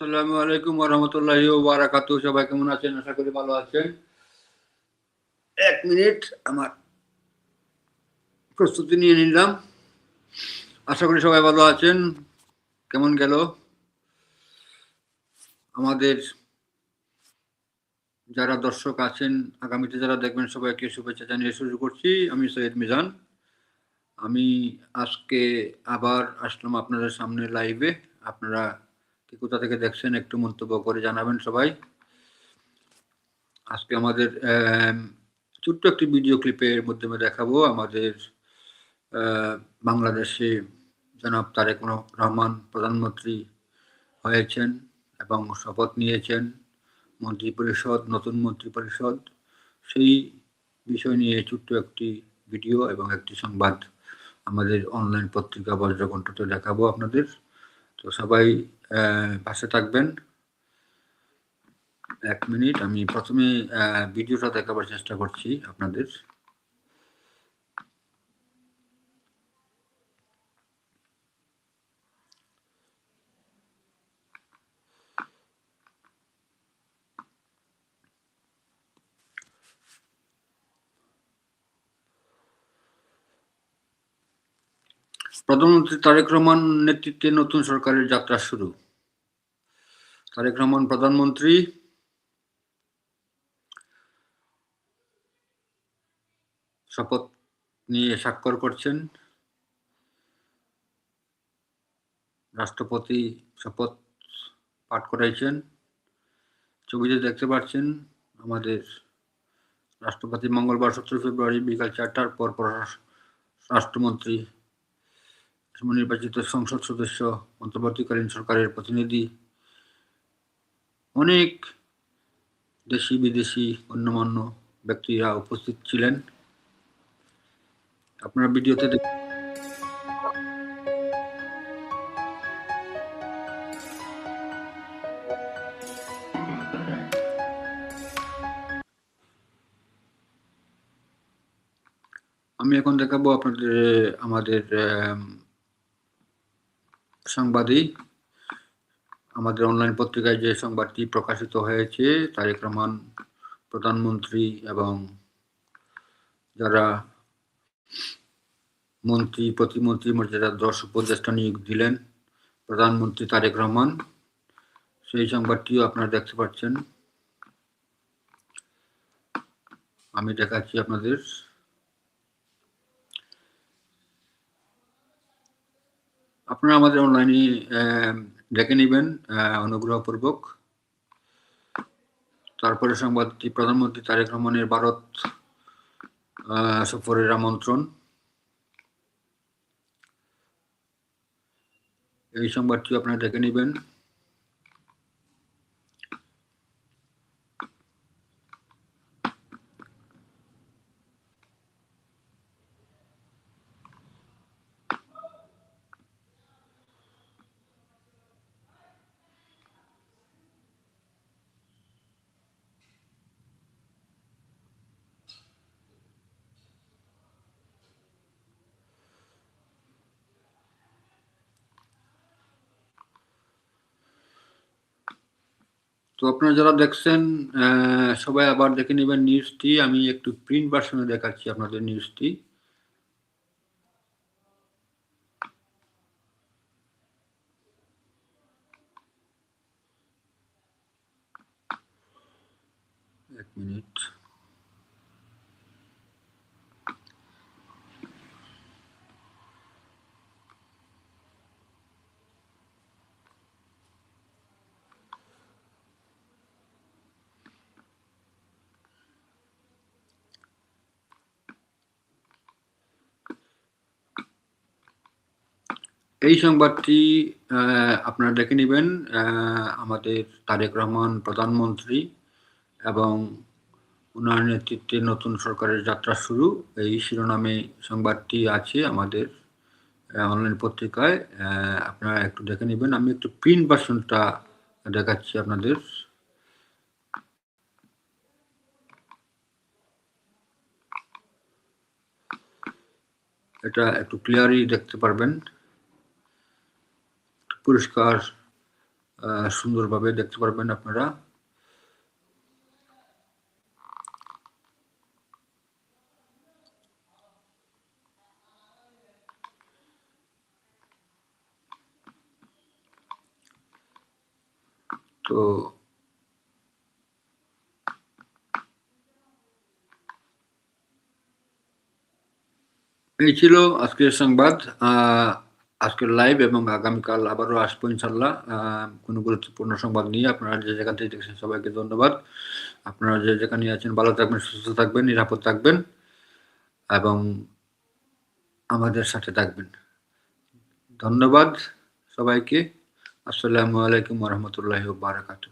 আসসালামু আলাইকুম রহমতুল্লাহি বারাকাত সবাই কেমন আছেন? আশা করি ভালো আছেন। এক মিনিট আমার প্রস্তুতি নিয়ে নিলাম। আশা করি সবাই ভালো আছেন। কেমন গেল? আমাদের যারা দর্শক আছেন, আগামীতে যারা দেখবেন, সবাইকে শুভেচ্ছা জানিয়ে শুরু করছি। আমি সৈয়দ মিজান। আমি আজকে আবার আসলাম আপনাদের সামনে লাইভে আপনারা কি কোথা থেকে দেখছেন একটু মন্তব্য করে জানাবেন সবাই। আজকে আমাদের ছোট্ট একটি ভিডিও ক্লিপের মাধ্যমে দেখাবো। আমাদের বাংলাদেশে জনাব তারেক রহমান প্রধানমন্ত্রী হয়েছেন এবং শপথ নিয়েছেন মন্ত্রী পরিষদ নতুন মন্ত্রী পরিষদ সেই বিষয় নিয়ে ছোট্ট একটি ভিডিও এবং একটি সংবাদ আমাদের অনলাইন পত্রিকা বজ্রকণ্ঠতে দেখাবো আপনাদের। তো সবাই পাশে থাকবেন। এক মিনিট আমি প্রথমে ভিডিওটা দেখাবার চেষ্টা করছি আপনাদের। প্রধানমন্ত্রী তারেক রহমান নেতৃত্বে নতুন সরকারের যাত্রা শুরু। তারেক রহমান প্রধানমন্ত্রী। শপথ নিয়ে স্বাক্ষর করছেন। রাষ্ট্রপতি শপথ পাঠ করাইছেন। ছবিতে দেখতে পাচ্ছেন আমাদের রাষ্ট্রপতি মঙ্গলবার সতেরো ফেব্রুয়ারি বিকাল চারটার পর পর রাষ্ট্রমন্ত্রী নির্বাচিত সংসদ সদস্য, অন্তর্বর্তীকালীন সরকারের প্রতিনিধি, অনেক দেশি বিদেশি অন্যমান্য ব্যক্তিরা উপস্থিত ছিলেন। আপনারা ভিডিওতে আমি এখন দেখাবো আপনাদের, আমাদের সাংবাদিক, আমাদের অনলাইন পত্রিকায় যে সংবাদটি প্রকাশিত হয়েছে, তারেক রহমান প্রধানমন্ত্রী এবং যারা মন্ত্রী, প্রতিমন্ত্রী, মর্যাদা দশ উপদেষ্টা নিয়োগ দিলেন, প্রধানমন্ত্রী তারেক রহমান, সেই সংবাদটিও আপনারা দেখতে পাচ্ছেন। আমি দেখাচ্ছি আপনাদের। আপনারা আমাদের অনলাইনে ডেকে নেবেন অনুগ্রহপূর্বক। তারপরে সংবাদটি প্রধানমন্ত্রী তারেক রহমানের ভারত সফরের আমন্ত্রণ। এই সংবাদটি আপনারা দেখে নেবেন। তো আপনারা যারা দেখছেন সবাই আবার দেখে নেবেন নিউজটি আমি একটু প্রিন্ট ভার্সনে দেখাচ্ছি আপনাদের নিউজটি এক মিনিট এই সংবাদটি আপনারা দেখে নেবেন আমাদের তারেক রহমান প্রধানমন্ত্রী এবং ওনার নেতৃত্বে নতুন সরকারের যাত্রা শুরু। এই শিরোনামে সংবাদটি আছে আমাদের অনলাইন পত্রিকায়। আপনারা একটু দেখে নেবেন। আমি একটু প্রিন্ট ভার্সনটা দেখাচ্ছি আপনাদের। এটা একটু ক্লিয়ারই দেখতে পারবেন। পুরস্কার আহ, সুন্দরভাবে দেখতে পারবেন আপনারা। তো এই ছিল আজকের সংবাদ। আহ, আজকের লাইভ এবং আগামীকাল আবারও আসব ইনশাল্লাহ কোনো গুরুত্বপূর্ণ সংবাদ নিয়ে আপনারা যে যেখান থেকে দেখছেন সবাইকে ধন্যবাদ। আপনারা যে যেখানে আছেন ভালো থাকবেন, সুস্থ থাকবেন, নিরাপদ থাকবেন এবং আমাদের সাথে থাকবেন। ধন্যবাদ সবাইকে। আসসালামু আলাইকুম রহমতুল্লাহ বারাকাতু